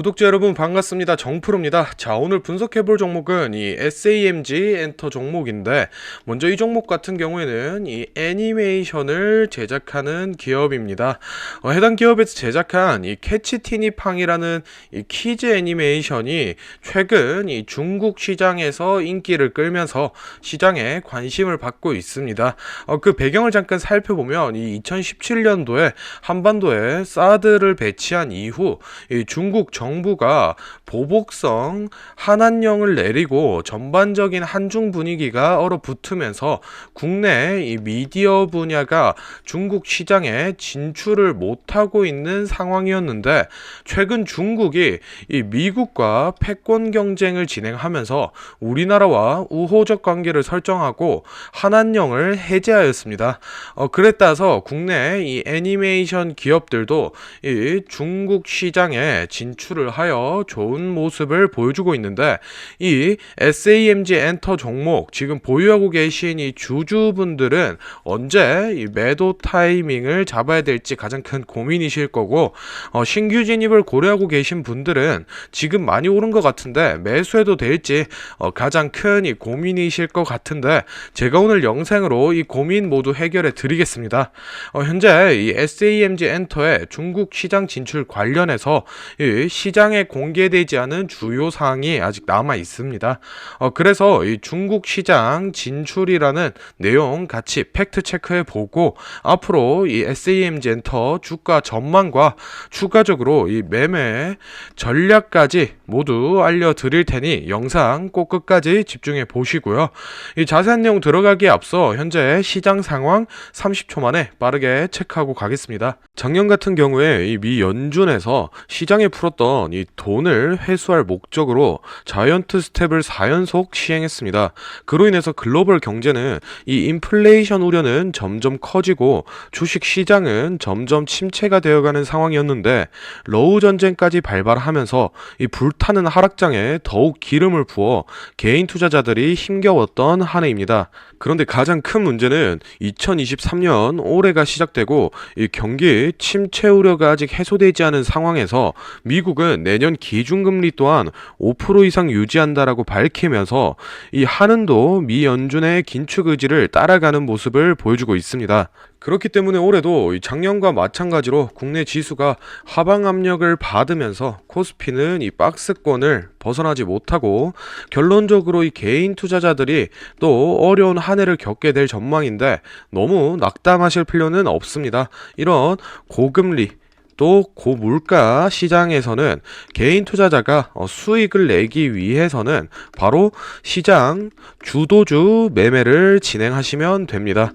구독자 여러분 반갑습니다. 정프로입니다. 자, 오늘 분석해볼 종목은 이 SAMG 엔터 종목인데, 먼저 이 종목 같은 경우에는 이 애니메이션을 제작하는 기업입니다. 어, 해당 기업에서 제작한 이 캐치티니팡이라는 이 키즈 애니메이션이 최근 이 중국 시장에서 인기를 끌면서 시장에 관심을 받고 있습니다. 어, 그 배경을 잠깐 살펴보면 이 2017년도에 한반도에 사드를 배치한 이후 이 중국 정 부가 보복성 한한령을 내리고 전반적인 한중 분위기가 얼어붙으면서 국내 이 미디어 분야가 중국 시장에 진출을 못하고 있는 상황이었는데 최근 중국이 이 미국과 패권 경쟁을 진행하면서 우리나라와 우호적 관계를 설정하고 한한령을 해제하였습니다. 어, 따라서 국내 이 애니메이션 기업들도 이 중국 시장에 진출을 하여 좋은 모습을 보여주고 있는데 이 SAMG 엔터 종목 지금 보유하고 계신 이 주주분들은 언제 이 매도 타이밍을 잡아야 될지 가장 큰 고민이실 거고 어, 신규 진입을 고려하고 계신 분들은 지금 많이 오른 것 같은데 매수해도 될지 어, 가장 큰 이 고민이실 것 같은데 제가 오늘 영상으로 이 고민 모두 해결해 드리겠습니다. 어, 현재 이 SAMG 엔터의 중국 시장 진출 관련해서 이 시장에 공개되지 않은 주요 사항이 아직 남아 있습니다. 어, 그래서 이 중국 시장 진출이라는 내용 같이 팩트 체크해 보고 앞으로 이 SAMG 엔터 주가 전망과 추가적으로 이 매매 전략까지 모두 알려드릴 테니 영상 꼭 끝까지 집중해 보시고요. 이 자세한 내용 들어가기에 앞서 현재 시장 상황 30초 만에 빠르게 체크하고 가겠습니다. 작년 같은 경우에 이미 연준에서 시장에 풀었던 이 돈을 회수할 목적으로 자이언트 스텝을 4연속 시행했습니다. 그로 인해서 글로벌 경제는 이 인플레이션 우려는 점점 커지고 주식 시장은 점점 침체가 되어가는 상황이었는데 러우 전쟁까지 발발하면서 이 불타는 하락장에 더욱 기름을 부어 개인 투자자들이 힘겨웠던 한 해입니다. 그런데 가장 큰 문제는 2023년 올해가 시작되고 이 경기 침체 우려가 아직 해소되지 않은 상황에서 미국은 내년 기준금 리 또한 5% 이상 유지한다라고 밝히면서 이 한은도 미 연준의 긴축 의지를 따라가는 모습을 보여주고 있습니다. 그렇기 때문에 올해도 이 작년과 마찬가지로 국내 지수가 하방 압력을 받으면서 코스피는 이 박스권을 벗어나지 못하고 결론적으로 이 개인 투자자들이 또 어려운 한 해를 겪게 될 전망인데 너무 낙담하실 필요는 없습니다. 이런 고금리 또 고물가 시장에서는 개인 투자자가 어, 수익을 내기 위해서는 바로 시장 주도주 매매를 진행하시면 됩니다.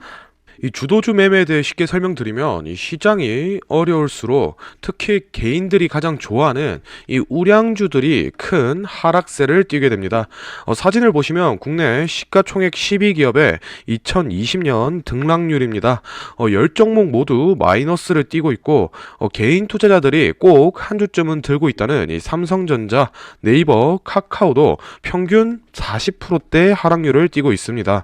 이 주도주 매매에 대해 쉽게 설명드리면 이 시장이 어려울수록 특히 개인들이 가장 좋아하는 이 우량주들이 큰 하락세를 띠게 됩니다. 어, 사진을 보시면 국내 시가총액 12기업의 2020년 등락률입니다. 어, 10종목 모두 마이너스를 띠고 있고 어, 개인 투자자들이 꼭 한 주쯤은 들고 있다는 이 삼성전자, 네이버, 카카오도 평균 40%대 하락률을 띠고 있습니다.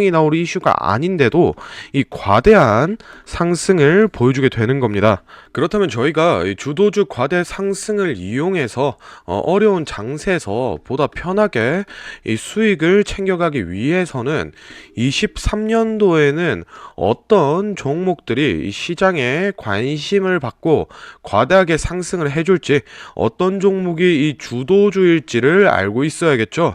이 나올 이슈가 아닌데도 이 과대한 상승을 보여주게 되는 겁니다. 그렇다면 저희가 이 주도주 과대 상승을 이용해서 어, 어려운 장세에서 보다 편하게 이 수익을 챙겨가기 위해서는 23년도에는 어떤 종목들이 이 시장에 관심을 받고 과다하게 상승을 해줄지 어떤 종목이 이 주도주일지를 알고 있어야겠죠.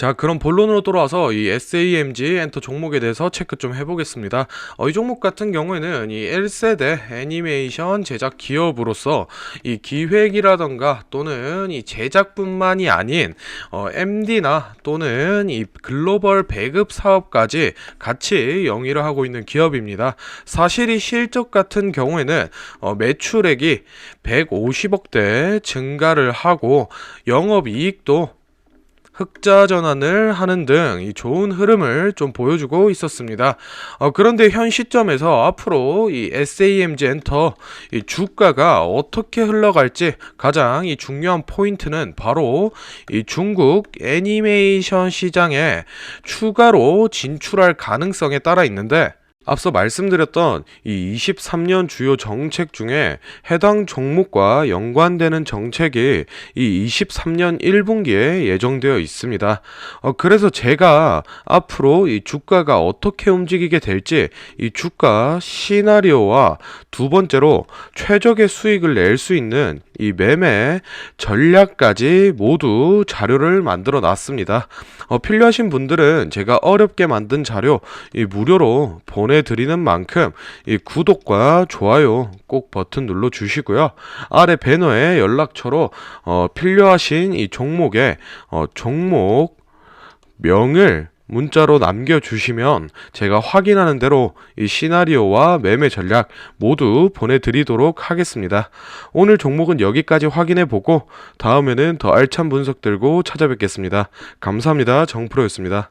자, 그럼 본론으로 돌아와서 이 SAMG 엔터 종목에 대해서 체크 좀 해보겠습니다. 어, 이 종목 같은 경우에는 이 1세대 애니메이션 제작 기업으로서 이 기획이라던가 또는 이 제작뿐만이 아닌 어, MD나 또는 이 글로벌 배급 사업까지 같이 영위를 하고 있는 기업입니다. 사실 이 실적 같은 경우에는 어, 매출액이 150억대 증가를 하고 영업이익도 흑자 전환을 하는 등이 좋은 흐름을 좀 보여주고 있었습니다. 어, 그런데 현 시점에서 앞으로 이 SAMG 엔터 이 주가가 어떻게 흘러갈지 가장 이 중요한 포인트는 바로 이 중국 애니메이션 시장에 추가로 진출할 가능성에 따라 있는데 앞서 말씀드렸던 이 23년 주요 정책 중에 해당 종목과 연관되는 정책이 이 23년 1분기에 예정되어 있습니다. 어, 그래서 제가 앞으로 이 주가가 어떻게 움직이게 될지 이 주가 시나리오와 두 번째로 최적의 수익을 낼 수 있는 이 매매 전략까지 모두 자료를 만들어 놨습니다. 어, 필요하신 분들은 제가 어렵게 만든 자료 이 무료로 보내드리는 만큼 이 구독과 좋아요 꼭 버튼 눌러 주시고요. 아래 배너에 연락처로 어, 필요하신 이 종목의 어, 종목 명을 문자로 남겨주시면 제가 확인하는 대로 이 시나리오와 매매 전략 모두 보내드리도록 하겠습니다. 오늘 종목은 여기까지 확인해 보고 다음에는 더 알찬 분석 들고 찾아뵙겠습니다. 감사합니다. 정프로였습니다.